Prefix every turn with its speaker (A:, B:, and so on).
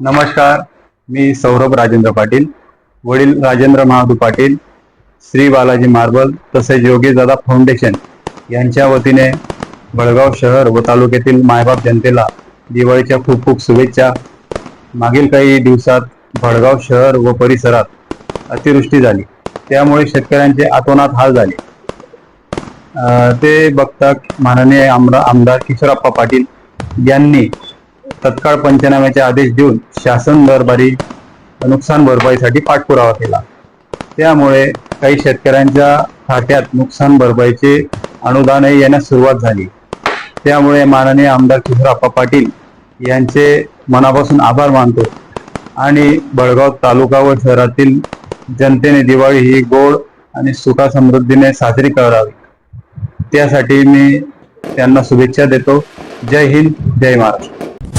A: नमस्कार मी सौरभ राजेंद्र पाटील वडील राजेंद्र महादू पाटील श्री बालाजी मार्बल तसेच योगीदादा फाउंडेशन यांच्या वतीने बळगाव शहर व तालुक्यातील मायबाप जनतेला दिवाळीच्या खूप खूप शुभेच्छा. मागील काही दिवसात भडगाव शहर व परिसरात अतिवृष्टी झाली. त्यामुळे शेतकऱ्यांचे आतोनात हाल झाले. ते बघता माननीय आमदार किशोरप्पा पाटील यांनी तत्काळ पंचनाम्याचे आदेश देऊन शासन दरबारी नुकसान भरपाईसाठी पाठपुरावा केला. त्यामुळे काही शेतकऱ्यांच्या खात्यात नुकसान भरपाईचे अनुदानही येण्यास सुरुवात झाली. त्यामुळे माननीय आमदार किशोरप्पा पाटील यांचे मनापासून आभार मानतो आणि बळगाव तालुका व शहरातील जनतेने दिवाळी ही गोड आणि सुखा समृद्धीने साजरी करावी. त्यासाठी मी त्यांना शुभेच्छा देतो. जय हिंद जय महाराष्ट्र.